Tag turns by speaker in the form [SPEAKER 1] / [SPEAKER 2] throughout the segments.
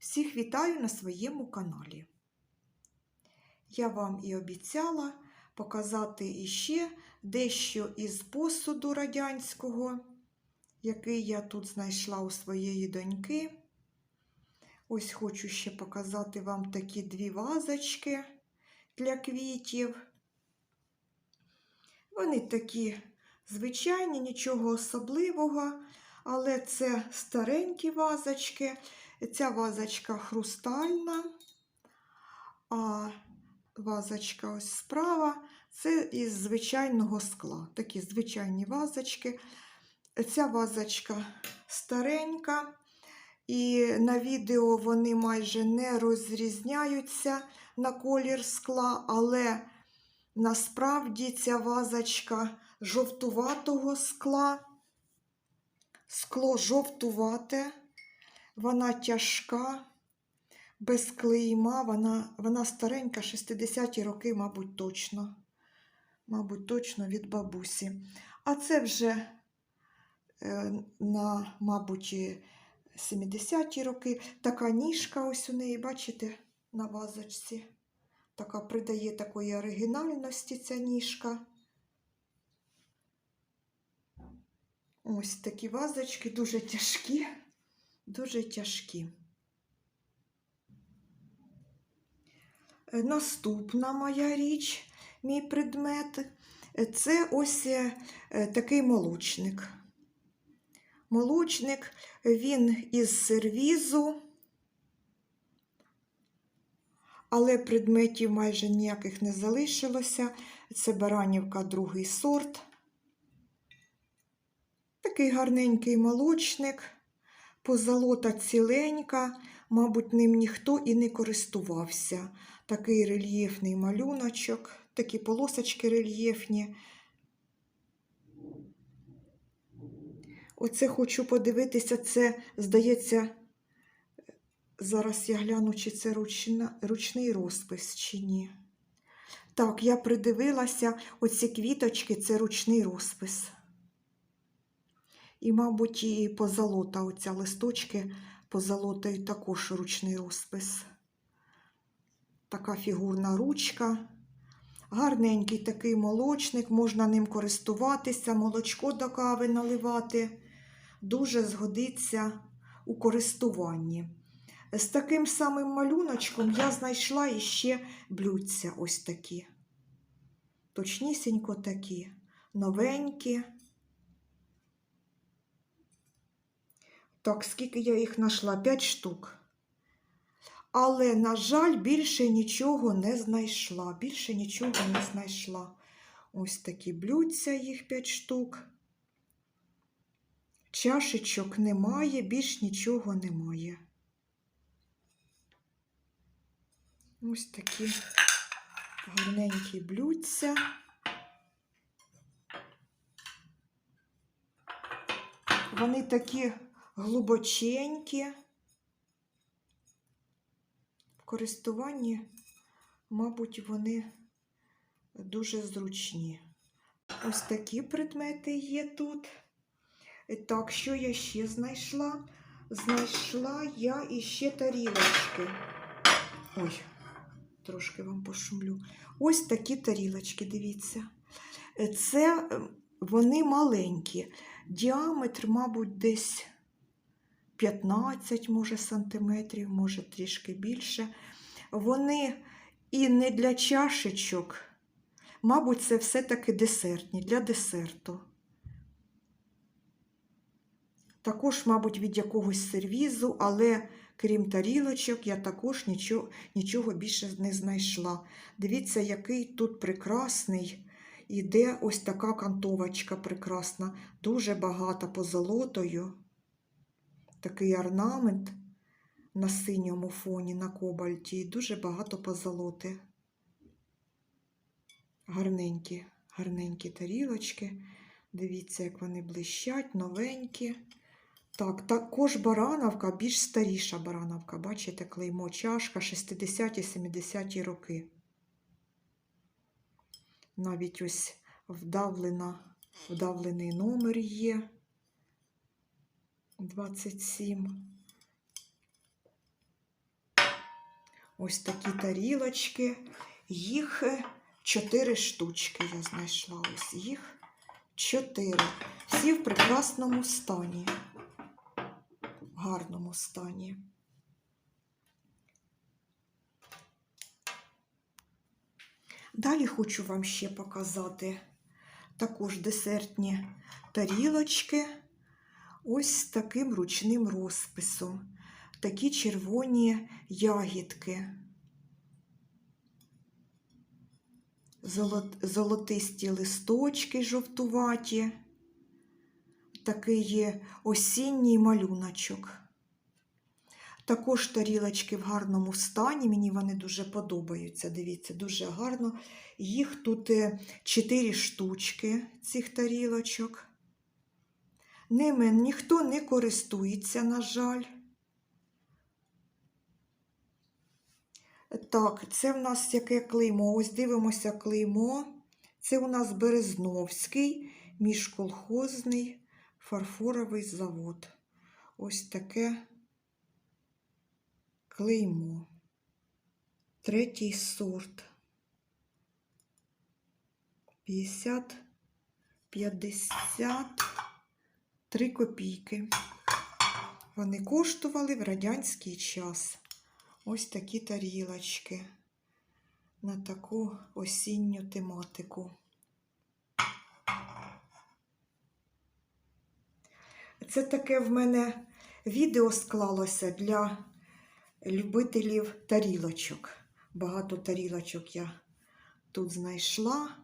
[SPEAKER 1] Всіх вітаю на своєму каналі. Я вам і обіцяла показати іще дещо із посуду радянського, який я тут знайшла у своєї доньки. Ось хочу ще показати вам такі дві вазочки для квітів. Вони такі звичайні, нічого особливого, але це старенькі вазочки. Ця вазочка хрустальна, а вазочка ось справа це із звичайного скла. Такі звичайні вазочки. Ця вазочка старенька, і на відео вони майже не розрізняються на колір скла, але насправді ця вазочка жовтуватого скла. Скло жовтувате, вона тяжка, без клейма, вона, вона старенька, 60-ті роки, мабуть, точно. Мабуть, точно від бабусі. А це вже е, на, мабуть, 70-ті роки. Така ніжка ось у неї, бачите, на вазочці. Така придає такої оригінальності ця ніжка. Ось такі вазочки дуже тяжкі, дуже тяжкі. Е, Наступна моя річ, мій предмет, е, це ось е, такий молочник. Молочник, він із сервізу, але предметів майже ніяких не залишилося. Це баранівка другий сорт. Такий гарненький молочник, позолота ціленька, мабуть, ним ніхто і не користувався. Такий рельєфний малюночок, такі полосочки рельєфні. Оце хочу подивитися, це, здається, зараз я гляну, чи це ручна, ручний розпис, чи ні. Так, я придивилася, оці квіточки це ручний розпис. І, мабуть, і позолота, оця листочки позолотою також ручний розпис. Така фігурна ручка. Гарненький такий молочник, можна ним користуватися, молочко до кави наливати. Дуже згодиться у користуванні. З таким самим малюночком я знайшла іще блюдця ось такі. Точнісінько такі, новенькі. Так, скільки я їх знайшла? П'ять штук. Але, на жаль, більше нічого не знайшла. Більше нічого не знайшла. Ось такі блюдця, їх п'ять штук. Чашечок немає, більш нічого немає. Ось такі гарненькі блюдця. Вони такі глибоченькі. В користуванні, мабуть, вони дуже зручні. Ось такі предмети є тут. Так, що я ще знайшла? Знайшла я іще тарілочки. Ой, трошки вам пошумлю. Ось такі тарілочки, дивіться. Це ем, вони маленькі. Діаметр, мабуть, десь 15, може, сантиметрів, може трішки більше. Вони і не для чашечок. Мабуть, це все-таки десертні, для десерту. Також, мабуть, від якогось сервізу, але крім тарілочок, я також нічого, нічого більше не знайшла. Дивіться, який тут прекрасний. Іде ось така кантовочка прекрасна, дуже багата позолотою. Такий орнамент на синьому фоні, на кобальті, і дуже багато позолоти. Гарненькі, гарненькі тарілочки. Дивіться, як вони блищать, новенькі. Так, також барановка, більш старіша барановка. Бачите, клеймо чашка 60-70 роки. Навіть ось вдавлена, вдавлений номер є. 27. Ось такі тарілочки. Їх е, чотири штучки я знайшла. Ось їх чотири. Всі в прекрасному стані. В гарному стані. Далі хочу вам ще показати також десертні тарілочки. Ось таким ручним розписом. Такі червоні ягідки. Золот, золотисті листочки жовтуваті. Такий є осінній малюночок. Також тарілочки в гарному стані. Мені вони дуже подобаються. Дивіться, дуже гарно. Їх тут е, чотири штучки, цих тарілочок. Ними ніхто не користується, на жаль. Так, це в нас яке клеймо? Ось дивимося клеймо. Це у нас Березновський міжколхозний фарфоровий завод. Ось таке клеймо. Третій сорт. 50, 50, 3 копійки. Вони коштували в радянський час. Ось такі тарілочки на таку осінню тематику. Це таке в мене відео склалося для любителів тарілочок. Багато тарілочок я тут знайшла,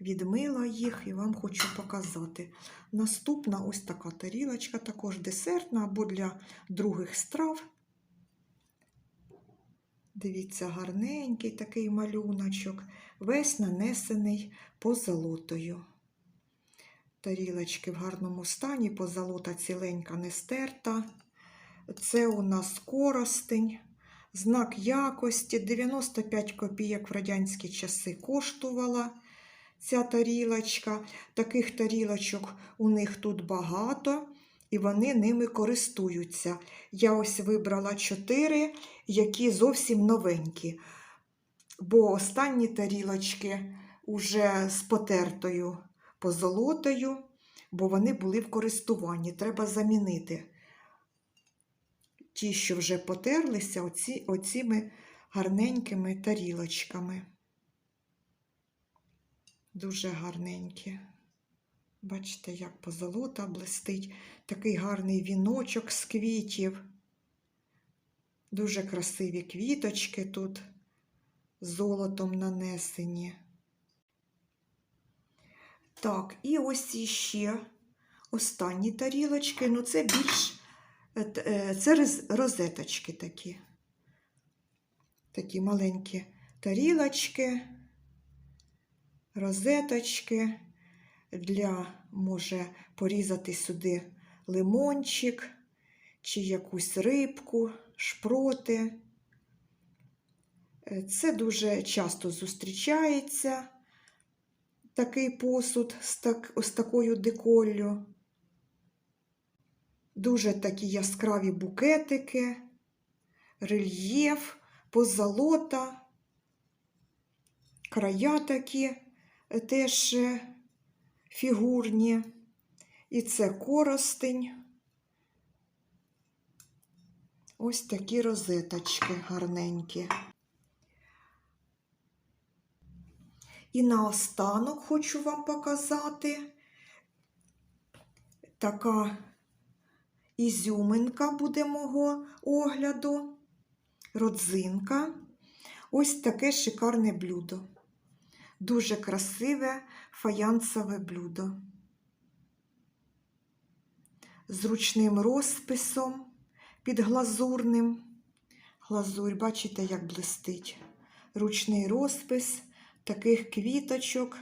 [SPEAKER 1] відмила їх і вам хочу показати. Наступна ось така тарілочка, також десертна або для других страв. Дивіться, гарненький такий малюночок, весь нанесений позолотою. Тарілочки в гарному стані, позолота ціленька не стерта. Це у нас коростень, знак якості. 95 копійок в радянські часи коштувала ця тарілочка. Таких тарілочок у них тут багато, і вони ними користуються. Я ось вибрала 4, які зовсім новенькі. Бо останні тарілочки вже з потертою позолотою, бо вони були в користуванні. Треба замінити ті, що вже потерлися, оці, оціми гарненькими тарілочками. Дуже гарненькі. Бачите, як позолота блистить. Такий гарний віночок з квітів. Дуже красиві квіточки тут золотом нанесені. Так, і ось іще останні тарілочки. Ну, це більш е, е, це розеточки такі. Такі маленькі тарілочки, розеточки для, може, порізати сюди лимончик чи якусь рибку, шпроти. Е, Це дуже часто зустрічається такий посуд з, так, з такою деколлю. Дуже такі яскраві букетики, рельєф, позолота, края такі теж е, фігурні. І це коростень. Ось такі розеточки гарненькі. І наостанок хочу вам показати така ізюминка буде мого огляду, родзинка. Ось таке шикарне блюдо. Дуже красиве фаянсове блюдо. З ручним розписом під глазурним. Глазурь, бачите, як блистить. Ручний розпис таких квіточок,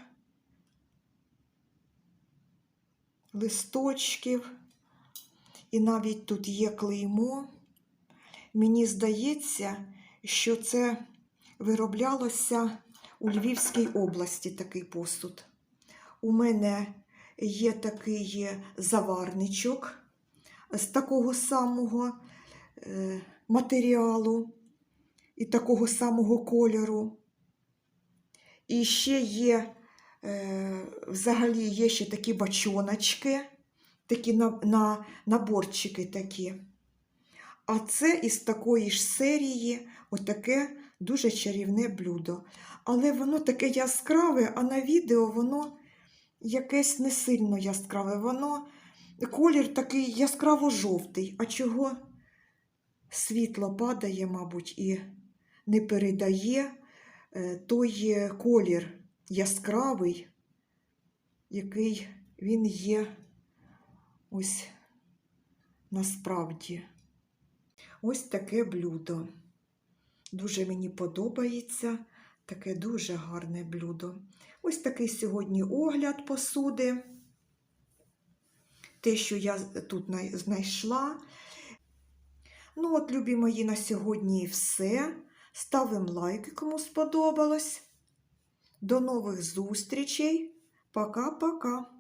[SPEAKER 1] листочків. І навіть тут є клеймо. Мені здається, що це вироблялося у Львівській області такий посуд. У мене є такий заварничок з такого самого е, матеріалу. і такого самого кольору. І ще є, е, взагалі, є ще такі бачоночки, такі на, на, наборчики такі. А це із такої ж серії отаке дуже чарівне блюдо. Але воно таке яскраве, а на відео воно якесь не сильно яскраве. Воно колір такий яскраво-жовтий. А чого світло падає, мабуть, і не передає е, той колір яскравий, який він є ось насправді. Ось таке блюдо. Дуже мені подобається. Таке дуже гарне блюдо. Ось такий сьогодні огляд посуди. Те, що я тут знайшла. Ну, от, любі мої, на сьогодні все. Ставимо лайки, кому сподобалось. До нових зустрічей. Пока-пока.